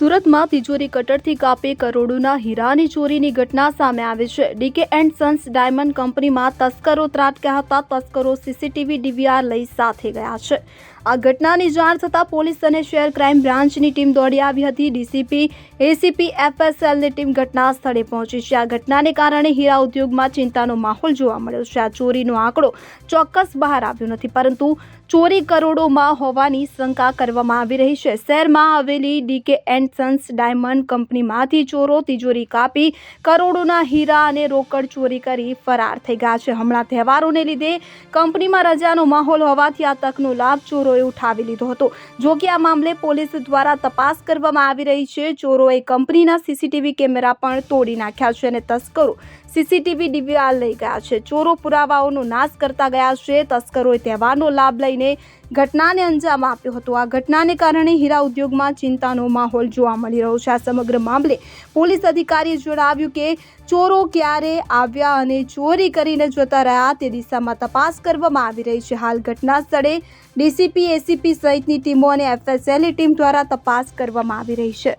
સુરતમાં તિજોરી કટરથી કાપી કરોડોના હીરાની ચોરીની ઘટના સામે આવી છે. ડીકે એન્ડ સન્સ ડાયમંડ કંપનીમાં તસ્કરો ત્રાટક્યા હતા તસ્કરો સીસીટીવી ડીવીઆર લઈ સાથે ગયા છે. આ ઘટનાની જાણ થતાં પોલીસ અને શહેર ક્રાઇમ બ્રાન્ચની ટીમ દોડી આવી હતી. ડીસીપી, એસીપી, એફએસએલની ટીમ ઘટના સ્થળે પહોંચી છે. આ ઘટનાને કારણે હીરા ઉદ્યોગમાં ચિંતાનો માહોલ જોવા મળ્યો છે. આ ચોરીનો આંકડો ચોક્કસ બહાર આવ્યો નથી, પરંતુ ચોરી કરોડોમાં હોવાની શંકા કરવામાં આવી રહી છે. શહેરમાં આવેલી ડીકે એન્ડ સન્સ ડાયમંડ કંપનીમાંથી ચોરો, તિજોરી કાપી, કરોડોના હીરા અને રોકડ ચોરી કરી ફરાર થઈ ગયા છે. હમણાં તહેવારોને લીધે કંપનીમાં રજાનો માહોલ હોવાથી આ તકનો લાભ ચોરોએ ઉઠાવી લીધો હતો. જો કે આ મામલે પોલીસ દ્વારા તપાસ કરવામાં આવી રહી છે. ચોરોએ કંપનીના સીસીટીવી કેમેરા પણ તોડી નાખ્યા છે અને તસ્કરો સીસીટીવી ડીવીઆર લઈ ગયા છે. ચોરો પુરાવાઓનો નાશ કરતા ગયા છે. તસ્કરોએ તહેવારનો લાભ લઈને ઘટનાને અંજામ આપ્યો હતો. આ ઘટનાને કારણે હીરા ઉદ્યોગમાં ચિંતાનો માહોલ જોવા મળી રહ્યો છે. આ સમગ્ર મામલે પોલીસ અધિકારીએ જણાવ્યું કે ચોરો ક્યારે આવ્યા અને ચોરી કરીને જતા રહ્યા તે દિશામાં તપાસ કરવામાં આવી રહી છે. હાલ ઘટના સ્થળે ડીસીપી, એસીપી સહિતની ટીમો અને એફએસએલની ટીમ દ્વારા તપાસ કરવામાં આવી રહી છે.